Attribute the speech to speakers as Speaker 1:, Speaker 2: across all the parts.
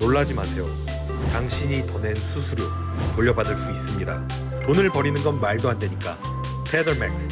Speaker 1: 놀라지 마세요. 당신이 더 낸 수수료 돌려받을 수 있습니다. 돈을 버리는 건 말도 안 되니까. 테더맥스.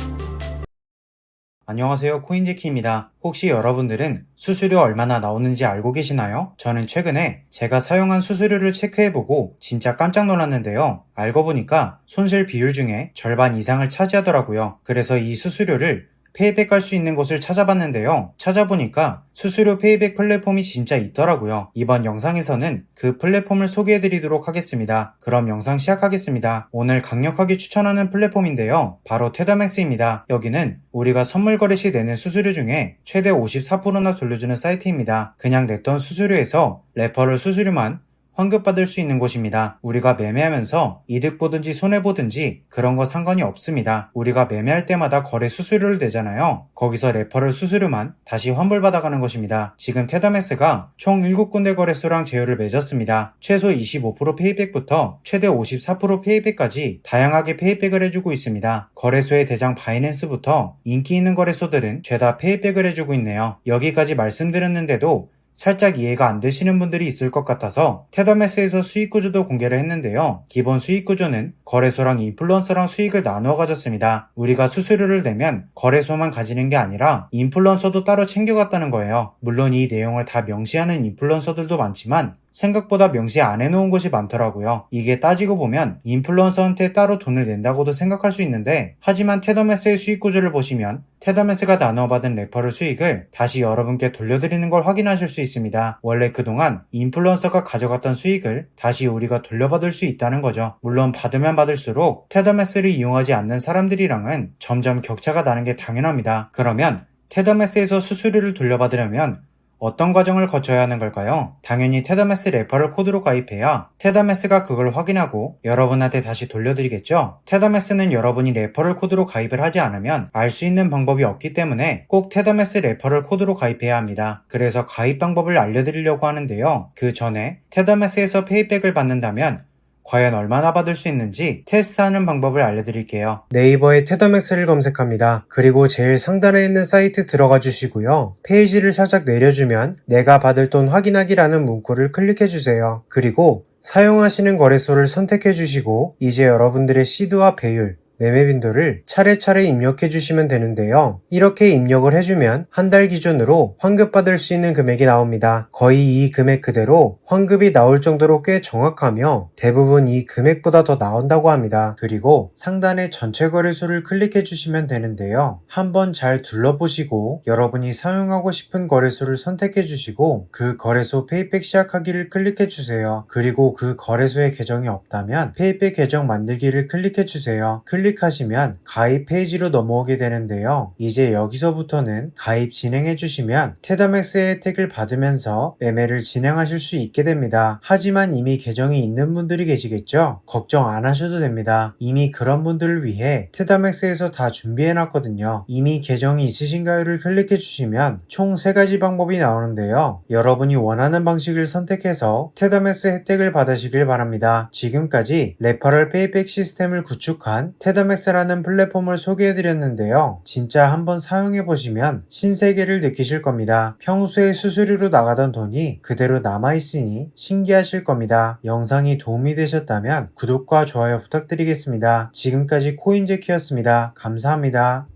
Speaker 2: 안녕하세요. 코인제키입니다. 혹시 여러분들은 수수료 얼마나 나오는지 알고 계시나요? 저는 최근에 제가 사용한 수수료를 체크해보고 진짜 깜짝 놀랐는데요. 알고 보니까 손실 비율 중에 절반 이상을 차지하더라고요. 그래서 이 수수료를 페이백 할 수 있는 곳을 찾아봤는데요. 찾아보니까 수수료 페이백 플랫폼이 진짜 있더라고요. 이번 영상에서는 그 플랫폼을 소개해드리도록 하겠습니다. 그럼 영상 시작하겠습니다. 오늘 강력하게 추천하는 플랫폼인데요. 바로 테더맥스입니다. 여기는 우리가 선물 거래 시 내는 수수료 중에 최대 54%나 돌려주는 사이트입니다. 그냥 냈던 수수료에서 레퍼럴 수수료만 환급받을 수 있는 곳입니다. 우리가 매매하면서 이득 보든지 손해 보든지 그런 거 상관이 없습니다. 우리가 매매할 때마다 거래 수수료를 내잖아요. 거기서 레퍼럴 수수료만 다시 환불받아가는 것입니다. 지금 테더맥스가 총 7군데 거래소랑 제휴를 맺었습니다. 최소 25% 페이백부터 최대 54% 페이백까지 다양하게 페이백을 해주고 있습니다. 거래소의 대장 바이낸스부터 인기 있는 거래소들은 죄다 페이백을 해주고 있네요. 여기까지 말씀드렸는데도 살짝 이해가 안 되시는 분들이 있을 것 같아서 테더매스에서 수익 구조도 공개를 했는데요. 기본 수익 구조는 거래소랑 인플루언서랑 수익을 나누어 가졌습니다. 우리가 수수료를 내면 거래소만 가지는 게 아니라 인플루언서도 따로 챙겨갔다는 거예요. 물론 이 내용을 다 명시하는 인플루언서들도 많지만 생각보다 명시 안 해놓은 곳이 많더라고요. 이게 따지고 보면 인플루언서한테 따로 돈을 낸다고도 생각할 수 있는데 하지만 테더매스의 수익 구조를 보시면 테더매스가 나눠받은 레퍼럴 수익을 다시 여러분께 돌려드리는 걸 확인하실 수 있습니다. 원래 그동안 인플루언서가 가져갔던 수익을 다시 우리가 돌려받을 수 있다는 거죠. 물론 받으면 받을수록 테더매스를 이용하지 않는 사람들이랑은 점점 격차가 나는 게 당연합니다. 그러면 테더매스에서 수수료를 돌려받으려면 어떤 과정을 거쳐야 하는 걸까요? 당연히 테더매스 레퍼럴 코드로 가입해야 테더매스가 그걸 확인하고 여러분한테 다시 돌려드리겠죠? 테더매스는 여러분이 레퍼럴 코드로 가입을 하지 않으면 알 수 있는 방법이 없기 때문에 꼭 테더매스 레퍼럴 코드로 가입해야 합니다. 그래서 가입 방법을 알려드리려고 하는데요. 그 전에 테더매스에서 페이백을 받는다면 과연 얼마나 받을 수 있는지 테스트하는 방법을 알려드릴게요. 네이버에 테더맥스를 검색합니다. 그리고 제일 상단에 있는 사이트 들어가 주시고요. 페이지를 살짝 내려주면 내가 받을 돈 확인하기라는 문구를 클릭해 주세요. 그리고 사용하시는 거래소를 선택해 주시고 이제 여러분들의 시드와 배율, 매매 빈도를 차례차례 입력해 주시면 되는데요. 이렇게 입력을 해주면 한 달 기준으로 환급받을 수 있는 금액이 나옵니다. 거의 이 금액 그대로 환급이 나올 정도로 꽤 정확하며 대부분 이 금액보다 더 나온다고 합니다. 그리고 상단에 전체 거래소를 클릭해 주시면 되는데요. 한번 잘 둘러보시고 여러분이 사용하고 싶은 거래소를 선택해 주시고 그 거래소 페이백 시작하기를 클릭해 주세요. 그리고 그 거래소에 계정이 없다면 페이백 계정 만들기를 클릭해 주세요. 클릭 하시면 가입 페이지로 넘어오게 되는데요. 이제 여기서부터는 가입 진행해 주시면 테더맥스의 혜택을 받으면서 매매를 진행하실 수 있게 됩니다. 하지만 이미 계정이 있는 분들이 계시겠죠? 걱정 안 하셔도 됩니다. 이미 그런 분들을 위해 테더맥스에서 다 준비해 놨거든요. 이미 계정이 있으신가요를 클릭해 주시면 총 3가지 방법이 나오는데요. 여러분이 원하는 방식을 선택해서 테더맥스 혜택을 받으시길 바랍니다. 지금까지 레퍼럴 페이백 시스템을 구축한 테 더맥스라는 플랫폼을 소개해 드렸는데요. 진짜 한번 사용해 보시면 신세계를 느끼실 겁니다. 평소에 수수료로 나가던 돈이 그대로 남아있으니 신기하실 겁니다. 영상이 도움이 되셨다면 구독과 좋아요 부탁드리겠습니다. 지금까지 코인제키였습니다. 감사합니다.